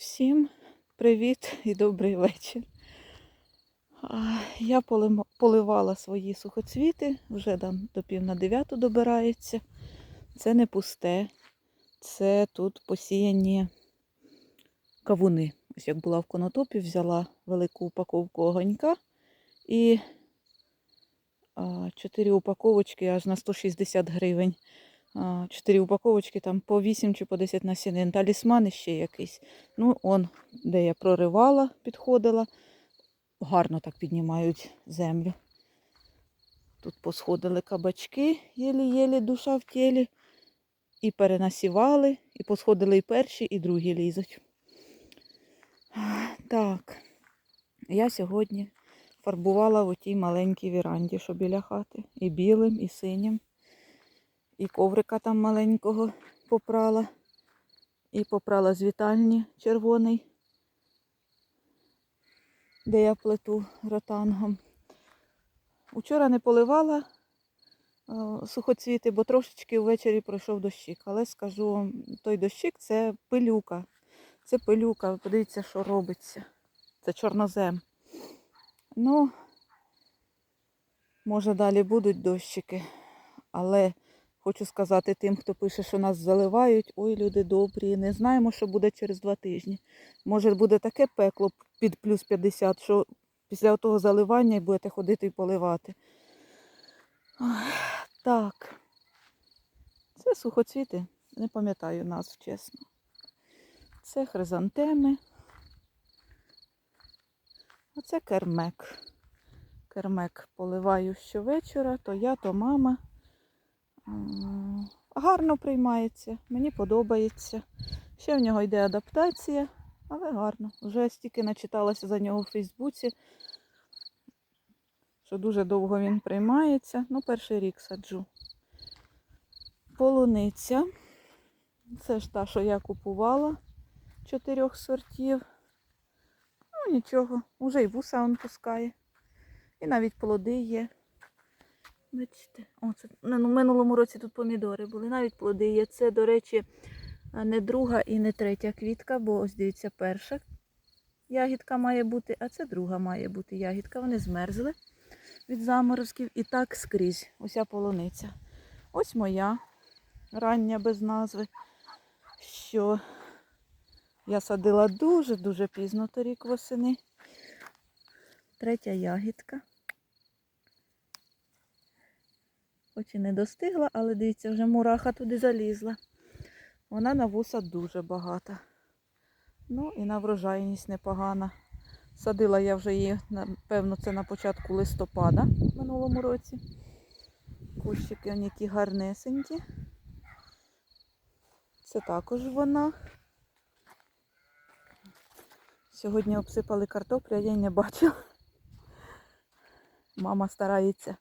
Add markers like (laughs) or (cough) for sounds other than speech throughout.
Всім привіт і добрий вечір. Я поливала свої сухоцвіти, вже там до пів на дев'яту добирається. Це не пусте, це тут посіяні кавуни. Ось як була в конотопі, взяла велику упаковку огонька і 4 упаковочки аж на 160 гривень. Чотири упаковочки там по 8 чи по 10 насінин. Талісман ще якийсь. Ну, он, де я проривала, підходила. Гарно так піднімають землю. Тут посходили кабачки, єлі-єлі душа в тілі. І перенасівали, і посходили і перші, і другі лізуть. Так, я сьогодні фарбувала в тій маленькій віранді, що біля хати. І білим, і синім. І коврика там маленького попрала. І попрала з вітальні червоний, де я плету ротангом. Учора не поливала е, сухоцвіти, бо трошечки ввечері пройшов дощик. Але скажу вам, той дощик це пилюка. Це пилюка. Подивіться, що робиться. Це чорнозем. Ну, може, далі будуть дощики, але Хочу сказати тим, хто пише, що нас заливають. Ой, люди добрі, не знаємо, що буде через два тижні. Може буде таке пекло під плюс 50, що після того заливання і будете ходити і поливати. Так. Це сухоцвіти, не пам'ятаю назв, чесно. Це хризантеми. А це кермек. Кермек поливаю щовечора, то я, то мама. Гарно приймається, мені подобається. Ще в нього йде адаптація, але гарно. Вже стільки начиталася за нього в Фейсбуці, що дуже довго він приймається. Ну, перший рік саджу. Полуниця. Це ж та, що я купувала чотирьох сортів. Ну, нічого, уже й вуса он пускає. І навіть плоди є. Бачите, о, це, ну, минулому році тут помідори були, навіть плоди є. Це, до речі, не друга і не третя квітка, бо ось дивіться, перша ягідка має бути, а це друга має бути ягідка. Вони змерзли від заморозків. І так скрізь. Ося полуниця. Ось моя рання без назви, що я садила дуже-дуже пізно торік восени. Третя ягідка. Хоч і не достигла, але дивіться, вже мураха туди залізла. Вона на вуса дуже багата. Ну і на врожайність непогана. Садила я вже її, напевно, це на початку листопада в минулому році. Кущики вони які гарнесенькі. Це також вона. Сьогодні обсипали картоплю, а я й не бачила. Мама старається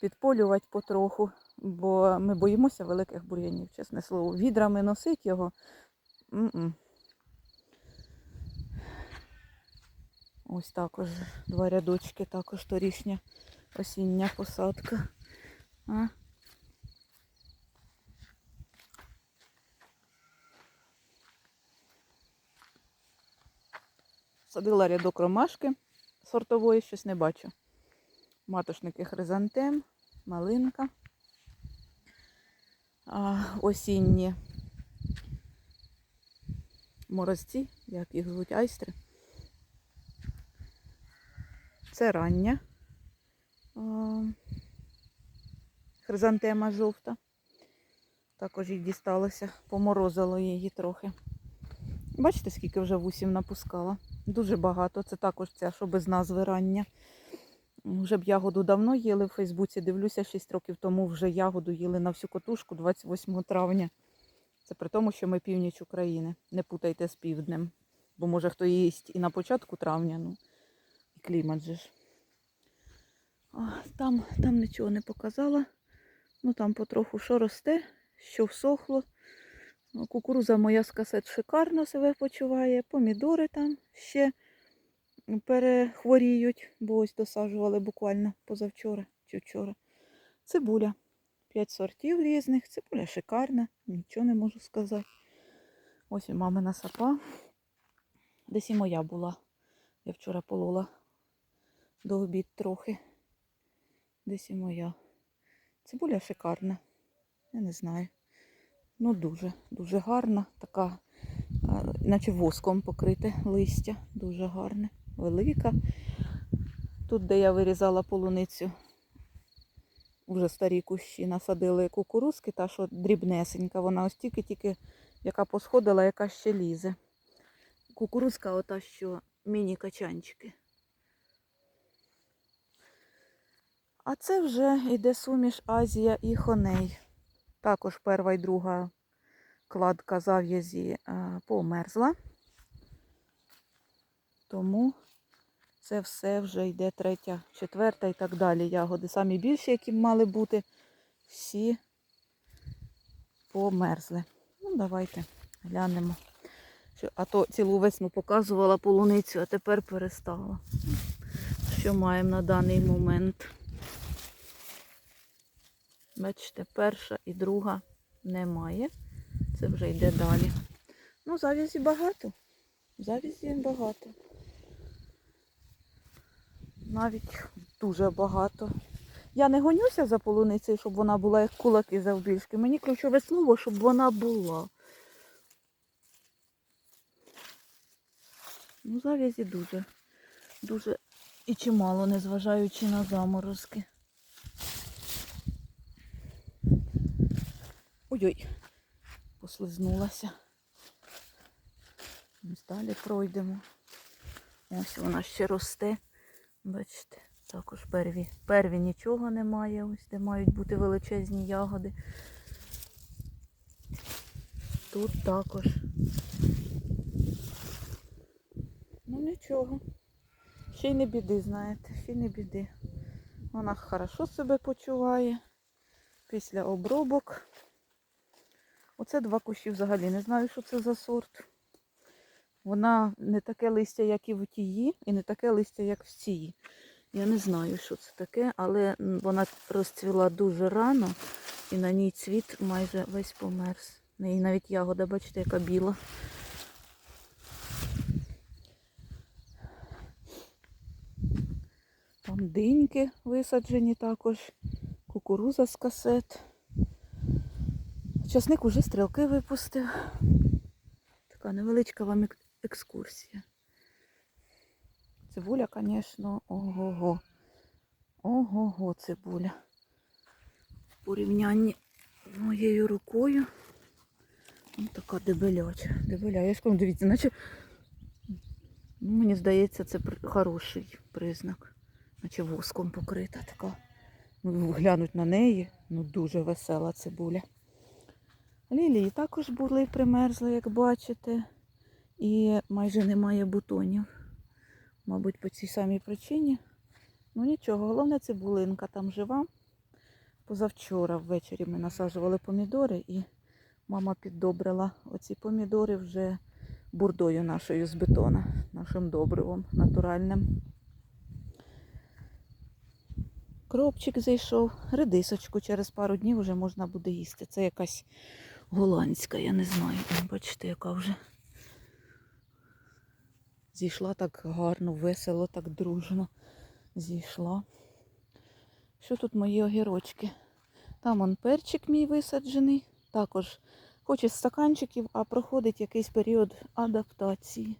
підполювати потроху, бо ми боїмося великих бур'янів, чесне слово. Відрами носить його. М-м. Ось також два рядочки, також торішня осіння посадка. А? Садила рядок ромашки сортової, щось не бачу. Матошники хризантем, малинка. А, осінні морозці, як їх звуть, айстри. Це рання. Хризантема жовта. Також їй дісталося, поморозило її трохи. Бачите, скільки вже вусів напускала? Дуже багато. Це також ця, що без назви рання. Вже б ягоду давно їли в Фейсбуці. Дивлюся, 6 років тому вже ягоду їли на всю котушку 28 травня. Це при тому, що ми північ України. Не путайте з півднем. Бо може хто їсть і на початку травня, ну і клімат же ж. Там, там нічого не показала. Ну там потроху що росте, що всохло. Ну, Кукуруза моя з касет шикарно себе почуває. Помідори там ще перехворіють, бо ось досаджували буквально позавчора чи вчора. Цибуля. П'ять сортів різних. Цибуля шикарна, нічого не можу сказати. Ось і мамина сапа. Десь і моя була. Я вчора полола до обід трохи. Десь і моя. Цибуля шикарна. Я не знаю. Ну, дуже, дуже гарна. Така, наче воском покрите листя. Дуже гарне, велика. Тут, де я вирізала полуницю, вже старі кущі насадили кукурузки, та що дрібнесенька. Вона ось тільки-тільки, яка посходила, яка ще лізе. Кукурузка ота, що міні-качанчики. А це вже йде суміш Азія і Хоней. Також перша і друга кладка зав'язі е, померзла. Тому це все вже йде третя, четверта і так далі. Ягоди самі більші, які мали бути, всі померзли. Ну, давайте глянемо. А то цілу весну показувала полуницю, а тепер перестала. Що маємо на даний момент? Бачите, перша і друга немає. Це вже йде далі. Ну, завязі багато. Завязі багато. Навіть дуже багато. Я не гонюся за полуницею, щоб вона була як кулаки завбільшки. Мені ключове слово, щоб вона була. Ну, завязі дуже. Дуже і чимало, незважаючи на заморозки. Ой-ой, послизнулася. Ось далі пройдемо. Ось вона ще росте. Бачите, також перві. Перві нічого немає, ось де мають бути величезні ягоди. Тут також. Ну нічого. Ще й не біди, знаєте, ще й не біди. Вона хорошо себе почуває після обробок. Оце два кущі взагалі. Не знаю, що це за сорт. Вона не таке листя, як і в тії, і не таке листя, як в цій. Я не знаю, що це таке, але вона розцвіла дуже рано і на ній цвіт майже весь померз. Неї навіть ягода, бачите, яка біла. Там диньки висаджені також, кукуруза з касет. Часник уже стрілки випустив. Така невеличка вам екскурсія. Цибуля, звісно, ого-го. Ого-го, цибуля. В порівнянні з моєю рукою. Ось така дебеляча. Дебеля. Я ж кажу, дивіться, наче ну, мені здається, це хороший признак. Наче воском покрита така. Ну, глянуть на неї, ну дуже весела цибуля. Лілії також були примерзли, як бачите, і майже немає бутонів. Мабуть, по цій самій причині. Ну нічого, головне цибулинка там жива. Позавчора ввечері ми насаджували помідори і мама піддобрила оці помідори вже бурдою нашою з бетона, нашим добривом натуральним. Кропчик зайшов, редисочку через пару днів вже можна буде їсти. Це якась голландська, я не знаю. Бачите, яка вже зійшла так гарно, весело, так дружно зійшла. Що тут мої огірочки? Там он перчик мій висаджений, також хоч із стаканчиків, а проходить якийсь період адаптації.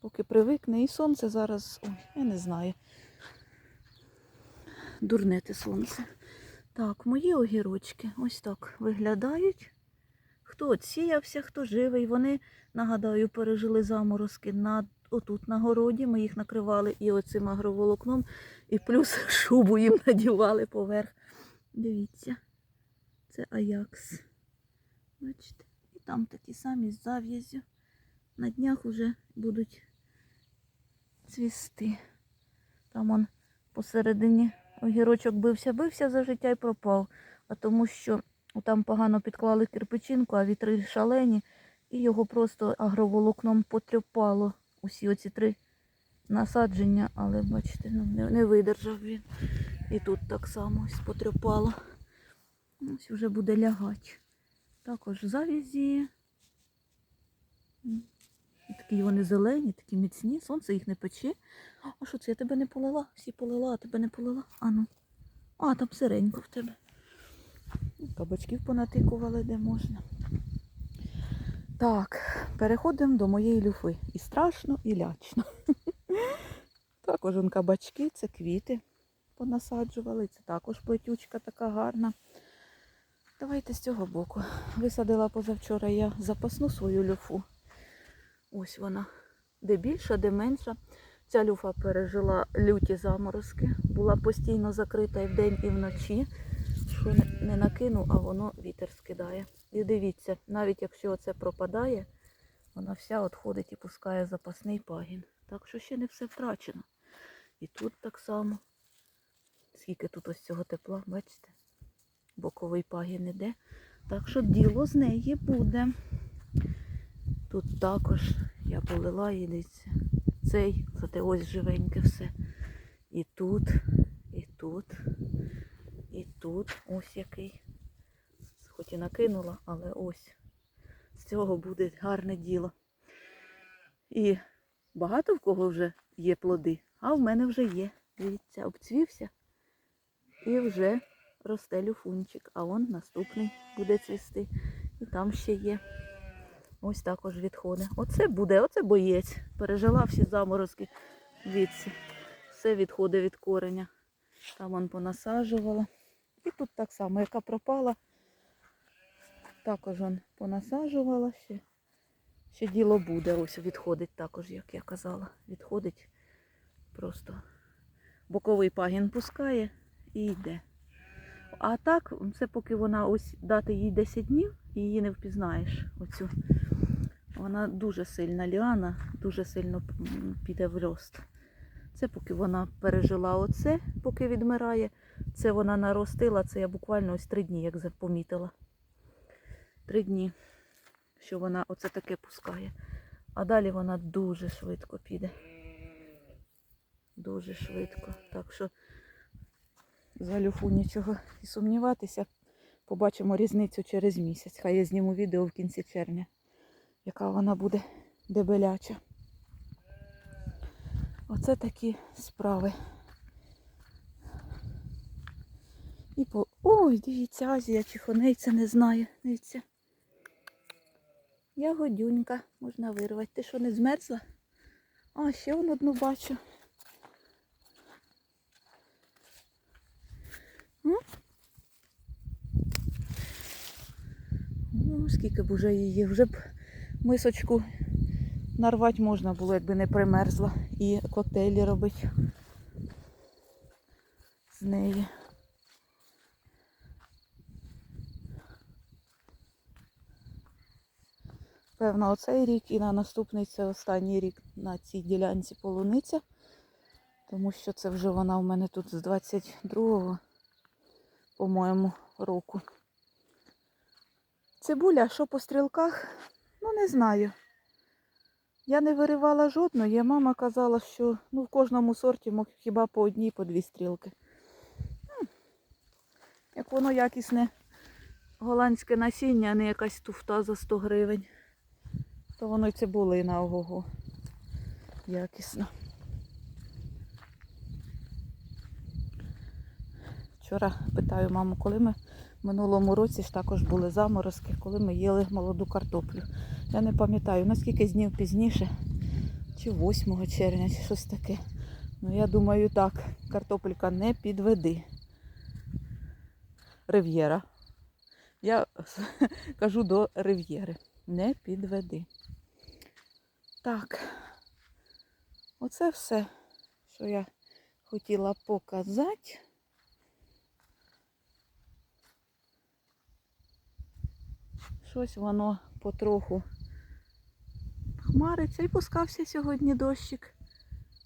Поки привикне і сонце зараз, ой, я не знаю. Дурне те сонце. Так, мої огірочки ось так виглядають. Хто отсіявся, хто живий. Вони, нагадаю, пережили заморозки на, отут на городі. Ми їх накривали і оцим агроволокном, і плюс (laughs) шубу їм надівали поверх. Дивіться, це Аякс. Бачите? І там такі самі з зав'язю. На днях вже будуть цвісти. Там он посередині огірочок бився, бився за життя і пропав. А тому що там погано підклали кирпичинку, а вітри шалені, і його просто агроволокном потряпало. Усі оці три насадження, але бачите, ну, не, не видержав він. І тут так само ось потряпало. Ось вже буде лягати. Також завязі. М. Такі вони зелені, такі міцні, сонце їх не пече. А що це? Я тебе не полила? Всі полила, а тебе не полила? А ну. А, там сиренько в тебе. Кабачків понатикували, де можна. Так, переходимо до моєї люфи. І страшно, і лячно. (laughs) Також он кабачки, це квіти понасаджували. Це також плетючка така гарна. Давайте з цього боку. Висадила позавчора я запасну свою люфу. Ось вона. Де більша, де менша. Ця люфа пережила люті заморозки. Була постійно закрита і вдень, і вночі. Що не- накину, а воно вітер скидає. І дивіться, навіть якщо це пропадає, вона вся відходить і пускає запасний пагін. Так що ще не все втрачено. І тут так само. Скільки тут ось цього тепла, бачите? Боковий пагін іде. Так що діло з неї буде. Тут також я полила і дивіться. Цей, зате ось живеньке все. І тут, і тут, і тут ось який. Хоч і накинула, але ось. З цього буде гарне діло. І багато в кого вже є плоди, а в мене вже є. Дивіться, обцвівся і вже росте люфунчик, а он наступний буде цвісти. І там ще є. Ось також відходи. Оце буде, оце боєць. Пережила всі заморозки звідси. Все відходи від кореня. Там он понасаджувала. І тут так само, яка пропала, також он понасаджувала ще. Ще діло буде. Ось відходить також, як я казала. Відходить просто боковий пагін пускає і йде. А так, це поки вона ось дати їй 10 днів її не впізнаєш. Оцю. Вона дуже сильна ліана, дуже сильно піде в ріст. Це поки вона пережила оце, поки відмирає. Це вона наростила, це я буквально ось три дні, як запомітила. Три дні, що вона оце таке пускає. А далі вона дуже швидко піде. Дуже швидко. Так що за люфу нічого і сумніватися. Побачимо різницю через місяць. Хай я зніму відео в кінці червня, яка вона буде дебеляча. Оце такі справи. І по... Ой, дивіться, Азія чихонейця не знає. Дивіться. Ягодюнька можна вирвати. Ти що, не змерзла? А, ще вон одну бачу. М? Ну, скільки б уже її, вже б мисочку нарвати можна було, якби не примерзла. І коктейлі робити з неї. Певно, оцей рік і на наступний це останній рік на цій ділянці полуниця. Тому що це вже вона у мене тут з 22-го, по-моєму, року. Цибуля, що по стрілках? Ну, не знаю. Я не виривала жодної, мама казала, що ну, в кожному сорті мог хіба по одній, по дві стрілки. Як воно якісне голландське насіння, а не якась туфта за 100 гривень, то воно й цибулина ого-го. Якісно. Вчора питаю маму, коли ми в минулому році ж також були заморозки, коли ми їли молоду картоплю. Я не пам'ятаю, наскільки днів пізніше, чи 8 червня, чи щось таке. Ну, я думаю, так, картопелька не підведи. Рив'єра. Я (laughs) кажу до рив'єри. Не підведи. Так, оце все, що я хотіла показати. Щось воно потроху хмариться і пускався сьогодні дощик.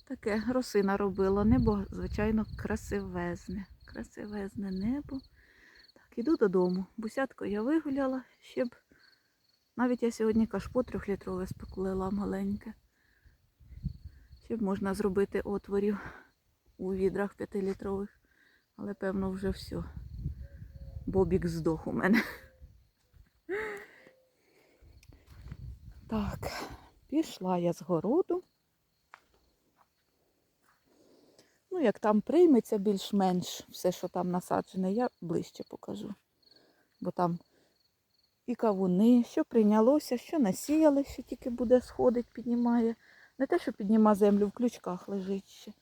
Таке росина робила. Небо, звичайно, красивезне. Красивезне небо. Так, іду додому. Бусятко я вигуляла, щоб навіть я сьогодні кашпо трьохлітрове спекулила маленьке. Щоб можна зробити отворів у відрах п'ятилітрових. Але певно вже все. Бобік здох у мене. Так, Пішла я з городу. Ну, як там прийметься більш-менш все, що там насаджене, я ближче покажу. Бо там і кавуни, що прийнялося, що насіяли, що тільки буде сходить, піднімає. Не те, що підніма землю, в ключках лежить ще.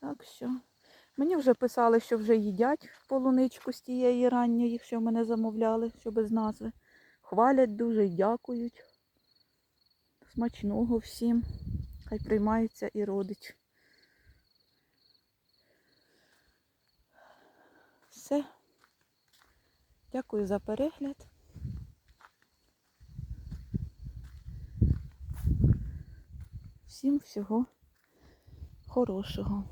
Так що. Мені вже писали, що вже їдять полуничку з тієї ранньої, що мене замовляли, що без назви. Хвалять дуже дякують. Смачного всім. Хай приймається і родич. Все. Дякую за перегляд. Всім всього хорошого.